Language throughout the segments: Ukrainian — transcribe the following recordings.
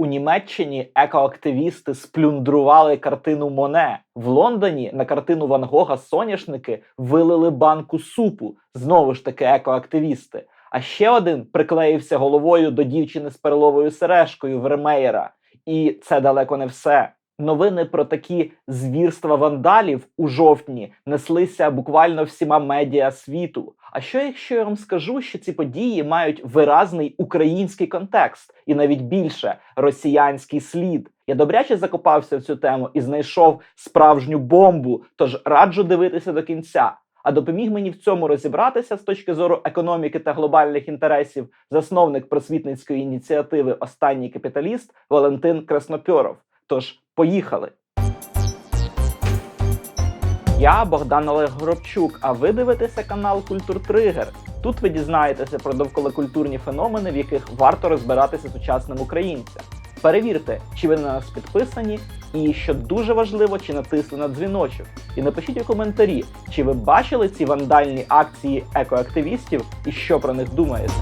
У Німеччині екоактивісти сплюндрували картину Моне. В Лондоні на картину Ван Гога соняшники вилили банку супу. Знову ж таки, екоактивісти. А ще один приклеївся головою до дівчини з перловою сережкою Вермеєра. І це далеко не все. Новини про такі звірства вандалів у жовтні неслися буквально всіма медіа світу. А що якщо я вам скажу, що ці події мають виразний український контекст і навіть більше росіянський слід? Я добряче закопався в цю тему і знайшов справжню бомбу. Тож раджу дивитися до кінця. А допоміг мені в цьому розібратися з точки зору економіки та глобальних інтересів засновник просвітницької ініціативи Останній капіталіст Валентин Краснопьоров. Тож поїхали. Я Богдан Олег Горобчук, а ви дивитеся канал Культур Тригер. Тут ви дізнаєтеся про довколокультурні феномени, в яких варто розбиратися сучасним українцям. Перевірте, чи ви на нас підписані, і що дуже важливо, чи натисли на дзвіночок. І напишіть у коментарі, чи ви бачили ці вандальні акції екоактивістів і що про них думаєте.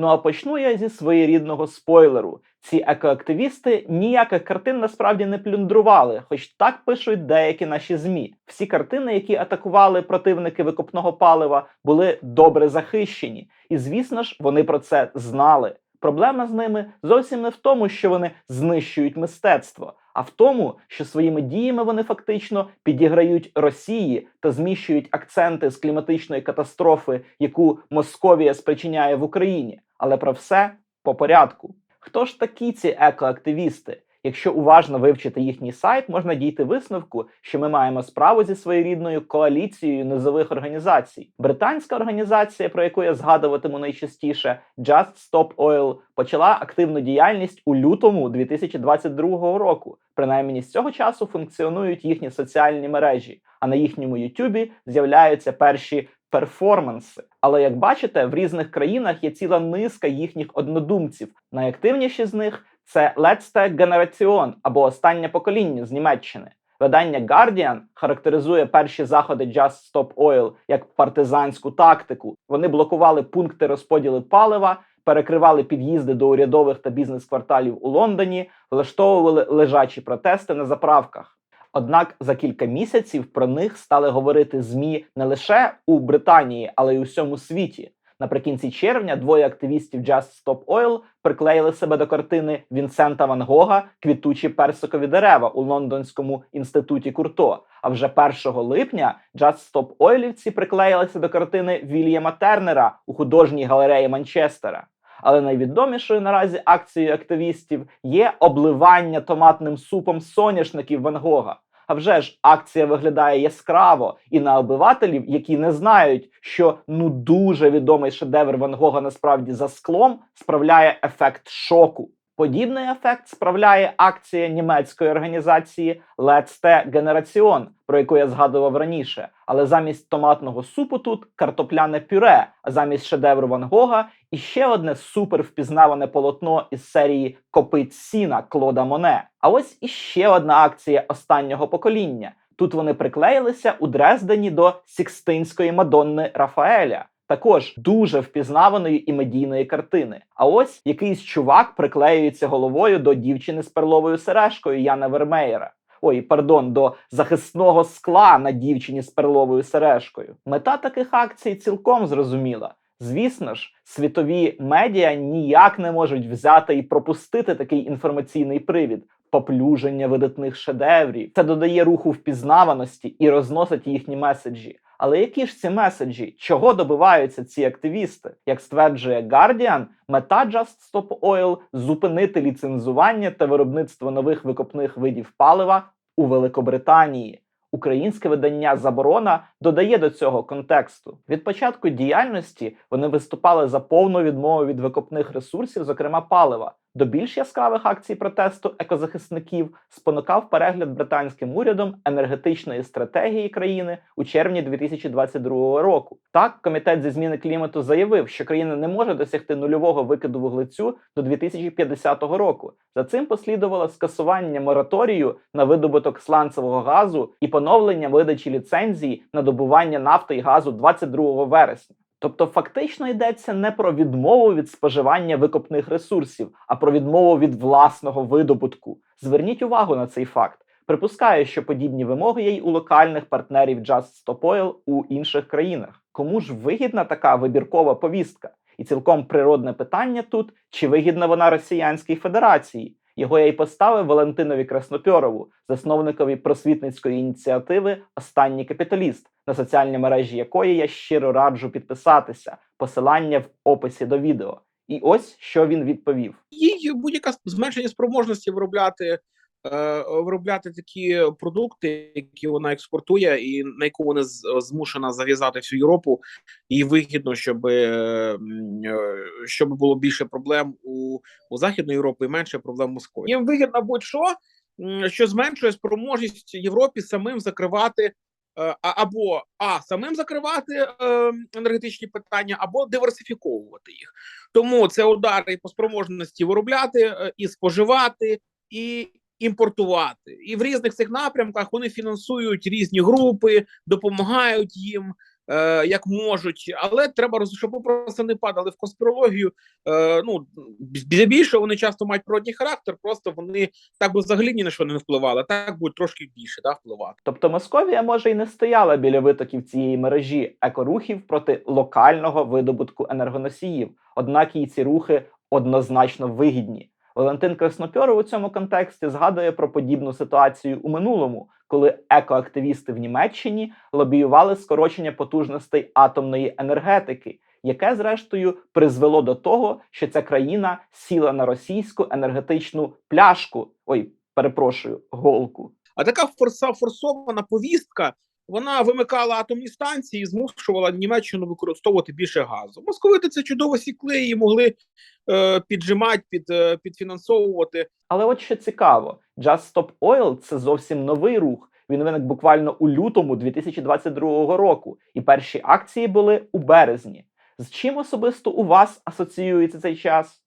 Ну а почну я зі своєрідного спойлеру. Ці екоактивісти ніяких картин насправді не плюндрували, хоч так пишуть деякі наші змі. Всі картини, які атакували противники викопного палива, були добре захищені, і звісно ж, вони про це знали. Проблема з ними зовсім не в тому, що вони знищують мистецтво, а в тому, що своїми діями вони фактично підіграють Росії та зміщують акценти з кліматичної катастрофи, яку Московія спричиняє в Україні. Але про все по порядку. Хто ж такі ці екоактивісти? Якщо уважно вивчити їхній сайт, можна дійти висновку, що ми маємо справу зі своєрідною коаліцією низових організацій. Британська організація, про яку я згадуватиму найчастіше, Just Stop Oil, почала активну діяльність у лютому 2022 року. Принаймні з цього часу функціонують їхні соціальні мережі, а на їхньому Ютубі з'являються перші перформанси. Але як бачите, в різних країнах є ціла низка їхніх однодумців. Найактивніші з них це Letzte Generation або останнє покоління з Німеччини. Видання Guardian характеризує перші заходи Just Stop Oil як партизанську тактику. Вони блокували пункти розподілу палива, перекривали під'їзди до урядових та бізнес-кварталів у Лондоні, влаштовували лежачі протести на заправках. Однак за кілька місяців про них стали говорити змі не лише у Британії, але й у всьому світі. Наприкінці червня двоє активістів Just Stop Oil приклеїли себе до картини Вінсента Ван Гога Квітучі персикові дерева у лондонському інституті Курто. А вже 1 липня Just Stop Oilівці приклеїлися до картини Вільяма Тернера у художній галереї Манчестера. Але найвідомішою наразі акцією активістів є обливання томатним супом соняшників Ван Гога. А вже ж акція виглядає яскраво і на обивателів, які не знають, що ну дуже відомий шедевр Ван Гога насправді за склом справляє ефект шоку. Подібний ефект справляє акція німецької організації Letzte Generation, про яку я згадував раніше. Але замість томатного супу тут картопляне пюре, а замість шедевру Ван Гога іще одне супер впізнаване полотно із серії Копить сіна Клода Моне. А ось іще одна акція останнього покоління. Тут вони приклеїлися у Дрездені до Сікстинської Мадонни Рафаеля. Також дуже впізнаваної і медійної картини. А ось якийсь чувак приклеюється головою до дівчини з перловою сережкою Яна Вермеєра. Ой, пардон, до захисного скла на дівчині з перловою сережкою. Мета таких акцій цілком зрозуміла. Звісно ж, світові медіа ніяк не можуть взяти і пропустити такий інформаційний привід. Поплюження видатних шедеврів. Це додає руху впізнаваності і розносить їхні меседжі. Але які ж ці меседжі? Чого добиваються ці активісти? Як стверджує Guardian, мета Just Stop Oil – зупинити ліцензування та виробництво нових викопних видів палива у Великобританії. Українське видання Заборона додає до цього контексту. Від початку діяльності вони виступали за повну відмову від викопних ресурсів, зокрема палива. До більш яскравих акцій протесту екозахисників спонукав перегляд британським урядом енергетичної стратегії країни у червні 2022 року. Так, комітет зі зміни клімату заявив, що країна не може досягти нульового викиду вуглецю до 2050 року. За цим послідувало скасування мораторію на видобуток сланцевого газу і поновлення видачі ліцензії на добування нафти і газу 22 вересня. Тобто, фактично йдеться не про відмову від споживання викопних ресурсів, а про відмову від власного видобутку. Зверніть увагу на цей факт. Припускаю, що подібні вимоги є й у локальних партнерів Just Stop Oil у інших країнах. Кому ж вигідна така вибіркова повістка? І цілком природне питання тут: чи вигідна вона Росіянській Федерації? Його я й поставив Валентинові Краснопьорову, засновникові просвітницької ініціативи Останній капіталіст, на соціальній мережі якої я щиро раджу підписатися. Посилання в описі до відео. І ось що він відповів: їй будь-яка зменшення спроможності виробляти. Е, Виробляти такі продукти, які вона експортує, і на яку вона змушена зав'язати всю Європу, і вигідно, щоб, е, е, щоб було більше проблем у, у Західної Європи і менше проблем в Москві. Їм вигідно будь-що, що зменшує спроможність Європі самим закривати е, або а самим закривати е, енергетичні питання, або диверсифіковувати їх. Тому це удари по спроможності виробляти е, і споживати, і імпортувати. І в різних цих напрямках вони фінансують різні групи, допомагають їм. е, Як можуть, але треба щоб просто не падали в конспірологію. Е, ну бі- більше вони часто мають природній характер, просто вони так би взагалі ні на що не впливали, так будуть трошки більше да, впливати. Тобто Московія може й не стояла біля витоків цієї мережі екорухів проти локального видобутку енергоносіїв, однак їй ці рухи однозначно вигідні. Валентин Краснопьоров у цьому контексті згадує про подібну ситуацію у минулому, коли екоактивісти в Німеччині лобіювали скорочення потужностей атомної енергетики, яке зрештою призвело до того, що ця країна сіла на російську енергетичну пляшку. Ой, перепрошую, голку. А така форсована повістка вона вимикала атомні станції і змушувала Німеччину використовувати більше газу. Московити це чудово сікли і могли е, піджимати, під, е, підфінансовувати. Але от що цікаво, Just Stop Oil – це зовсім новий рух. Він виник буквально у лютому 2022 року, і перші акції були у березні. З чим особисто у вас асоціюється цей час?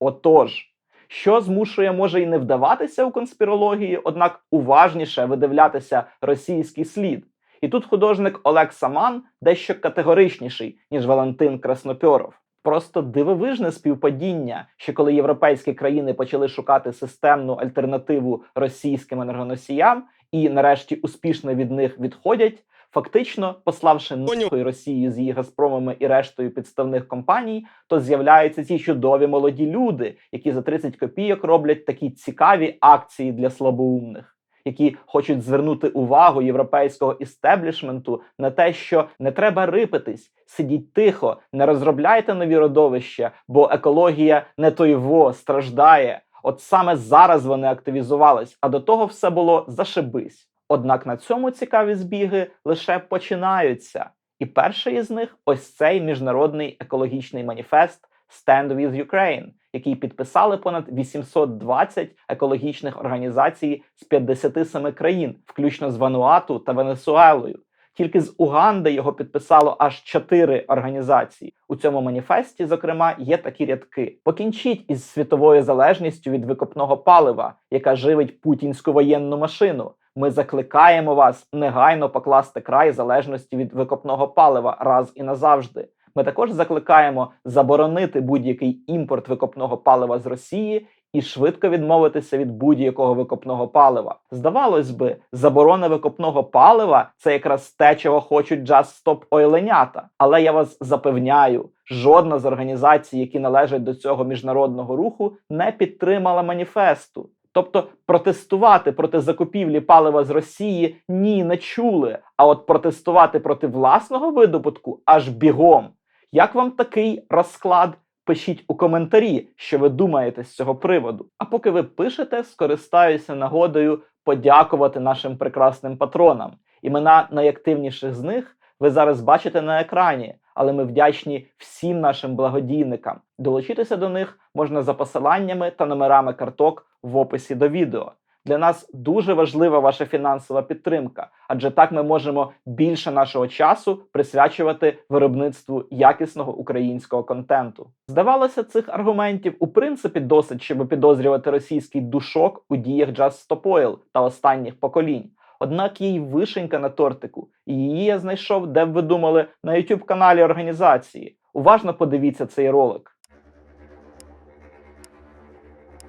Отож, що змушує може і не вдаватися у конспірології, однак уважніше видивлятися російський слід. І тут художник Олег Саман дещо категоричніший, ніж Валентин Краснопьоров. Просто дивовижне співпадіння, що коли європейські країни почали шукати системну альтернативу російським енергоносіям і нарешті успішно від них відходять, фактично пославши нахуй Росію з її Газпромами і рештою підставних компаній, то з'являються ці чудові молоді люди, які за 30 копійок роблять такі цікаві акції для слабоумних. Які хочуть звернути увагу європейського істеблішменту на те, що не треба рипитись, сидіть тихо, не розробляйте нові родовища, бо екологія не тойво страждає. От саме зараз вони активізувались, а до того все було зашибись. Однак на цьому цікаві збіги лише починаються. І перший із них ось цей міжнародний екологічний маніфест Stand with Ukraine, який підписали понад 820 екологічних організацій з 57 країн, включно з Вануату та Венесуелою. Тільки з Уганди його підписало аж чотири організації. У цьому маніфесті, зокрема, є такі рядки: покінчіть із світовою залежністю від викопного палива, яка живить путінську воєнну машину. Ми закликаємо вас негайно покласти край залежності від викопного палива раз і назавжди. Ми також закликаємо заборонити будь-який імпорт викопного палива з Росії і швидко відмовитися від будь-якого викопного палива. Здавалось би, заборона викопного палива це якраз те, чого хочуть Stop ойленята. Але я вас запевняю, жодна з організацій, які належать до цього міжнародного руху, не підтримала маніфесту. Тобто протестувати проти закупівлі палива з Росії ні, не чули. А от протестувати проти власного видобутку аж бігом. Як вам такий розклад? Пишіть у коментарі, що ви думаєте з цього приводу. А поки ви пишете, скористаюся нагодою подякувати нашим прекрасним патронам. Імена найактивніших з них ви зараз бачите на екрані, але ми вдячні всім нашим благодійникам. Долучитися до них можна за посиланнями та номерами карток в описі до відео. Для нас дуже важлива ваша фінансова підтримка, адже так ми можемо більше нашого часу присвячувати виробництву якісного українського контенту. Здавалося, цих аргументів у принципі досить, щоб підозрювати російський душок у діях Just Stop Oil та останніх поколінь. Однак їй вишенька на тортику, і її я знайшов, де б ви думали, на youtube каналі організації. Уважно подивіться цей ролик.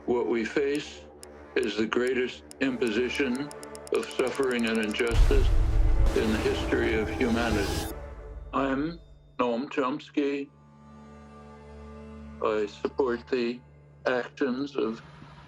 What we face is the greatest imposition of suffering and injustice in the history of humanity. I'm Noam Chomsky. I support the actions of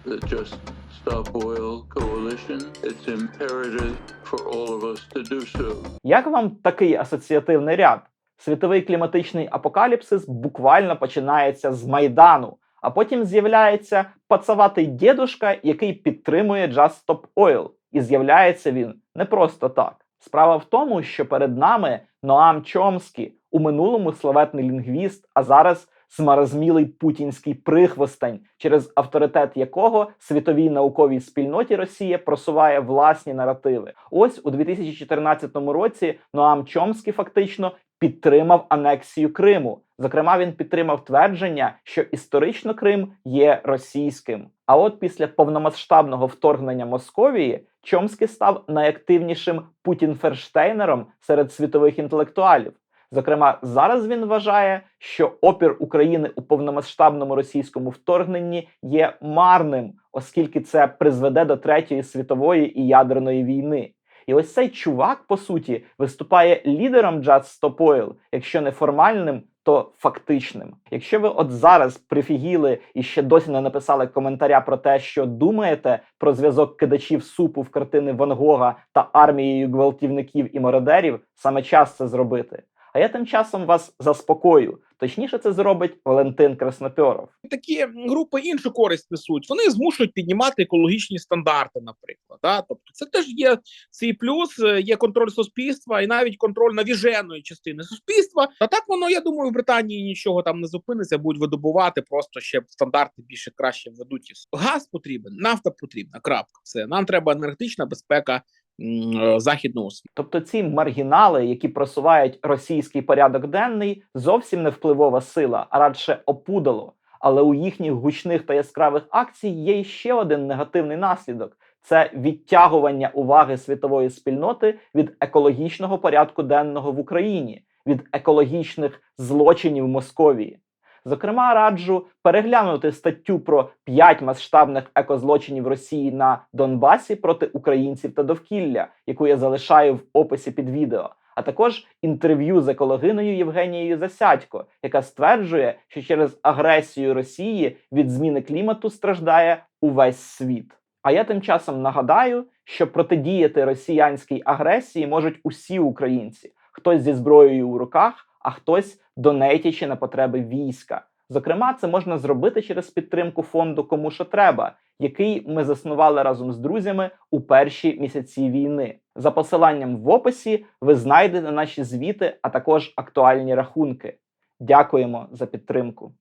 the Just Stop Oil Coalition. It's imperative for all of us to do so. Як вам такий асоціативний ряд? Світовий кліматичний апокаліпсис буквально починається з майдану, а потім з'являється пацаватий дідушка, який підтримує Just Stop Oil. І з'являється він не просто так. Справа в тому, що перед нами Ноам Чомскі, у минулому славетний лінгвіст, а зараз змаразмілий путінський прихвостень, через авторитет якого світовій науковій спільноті Росія просуває власні наративи. Ось у 2014 році Ноам Чомскі фактично підтримав анексію Криму. Зокрема, він підтримав твердження, що історично Крим є російським. А от після повномасштабного вторгнення Московії Чомський став найактивнішим Путін-ферштейнером серед світових інтелектуалів. Зокрема, зараз він вважає, що опір України у повномасштабному російському вторгненні є марним, оскільки це призведе до третьої світової і ядерної війни. І ось цей чувак, по суті, виступає лідером Stop Oil, якщо не формальним, то фактичним. Якщо ви от зараз прифігіли і ще досі не написали коментаря про те, що думаєте про зв'язок кидачів супу в картини Ван Гога та армією гвалтівників і мародерів, саме час це зробити. А я тим часом вас заспокою. Точніше, це зробить Валентин Краснопьоров. такі групи іншу користь несуть. Вони змушують піднімати екологічні стандарти, наприклад. Да? Тобто, це теж є свій плюс, е, є контроль суспільства і навіть контроль навіженої частини суспільства. А так воно, я думаю, в Британії нічого там не зупиниться, будуть видобувати, просто ще стандарти більше краще введуть. Газ потрібен, нафта потрібна. Крапка. Все нам треба енергетична безпека е, західного світу. Тобто ці маргінали, які просувають російський порядок денний, зовсім не впливова сила, а радше опудало. Але у їхніх гучних та яскравих акцій є ще один негативний наслідок: це відтягування уваги світової спільноти від екологічного порядку денного в Україні, від екологічних злочинів Московії. Зокрема, раджу переглянути статтю про п'ять масштабних екозлочинів Росії на Донбасі проти українців та довкілля, яку я залишаю в описі під відео. А також інтерв'ю з екологиною Євгенією Засядько, яка стверджує, що через агресію Росії від зміни клімату страждає увесь світ. А я тим часом нагадаю, що протидіяти росіянській агресії можуть усі українці, хтось зі зброєю у руках, а хтось донейтячи на потреби війська. Зокрема, це можна зробити через підтримку фонду Кому що треба, який ми заснували разом з друзями у перші місяці війни. За посиланням в описі ви знайдете наші звіти, а також актуальні рахунки. Дякуємо за підтримку.